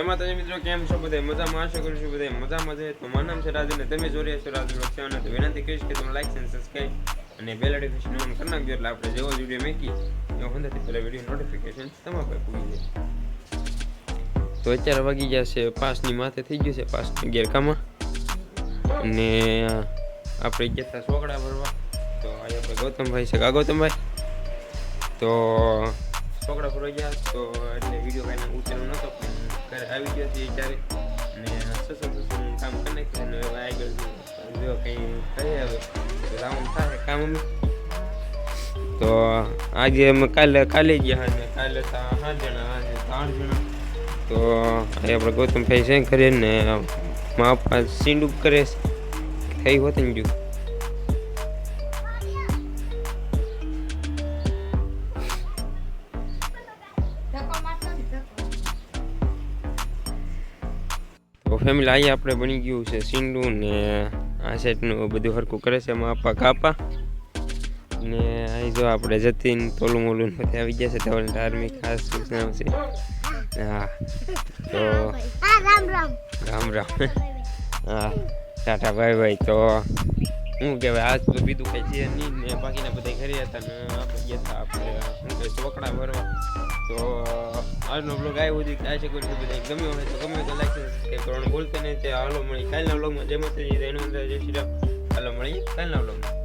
એમાં તમે મિત્રો કેમ છો બધા મજામાં આશા કરું છું બધા મજામાં છે તો નામ છે રાજુ ને તમે જોઈ રહ્યા છો રાજુ લક્ષણ તો વિનંતી કરીશ કે તમે લાઈક અને સબસ્ક્રાઈબ અને બેલ નોટિફિકેશન ઓન કરી નાખજો. એટલે આપણે જેવો વીડિયો મેકી એવો હંધાથી પહેલાં વીડિયો નોટિફિકેશન તમારા પર પૂરી જાય તો અત્યારે વાગી ગયા છે પાસની માથે થઈ ગયું છે પાસની ગેરકામાં અને આપણે ગયા હતા સોગડા ભરવા. તો અહીંયા ગૌતમભાઈ છે. ગૌતમભાઈ? તો સોકડા ભરવા ગયા, તો એટલે વીડિયો કાંઈ ઉતરેલો નહોતો, પણ ઘરે આવી ગયો છે ત્યારે ને સસું સસું કામ કરી નાખ્યું હવે આગળ જો કંઈ કહે હવે. લાવવાનું થાય કામ તો આજે અમે કાલે કાલે ગયા અને કાલે સાત જણા, આજે ત્રણ જણા. તો અહીં આપણે ગૌતમભાઈ છે કરીને મા પપ્પા સીંડું કરે છે. થઈ હોત ને જો. ફેમિલી અહીંયા આપણે બની ગયું છે સીંડું ને આ સેટનું બધું હરખું કરે છે એમાં આપા કાપા. ને અહીં જો આપણે જતીન તોલું મોલું બધા આવી ગયા છે તમારે ધાર્મિક ખાસ નામ છે. હા તો રામ રામ. હા ટાટા ભાઈ ભાઈ તો શું કહેવાય આજ તો બીજું કંઈ છે નહીં ને બાકીના બધા ઘરે હતા ને આપણે ગયા હતા આપણે શું કહે ચોકડા ભરવા. તો આજનો બ્લોગ આવ્યો હતી આ છે કોઈ બધા ગમ્યો હોય તો ગમે તો લાઈક કરવાનું ભૂલતા નહીં. તે હાલો મળી કાલના બ્લોગમાં જય માતાજી રેણુ જય હાલો મળીએ કાલના બ્લોગમાં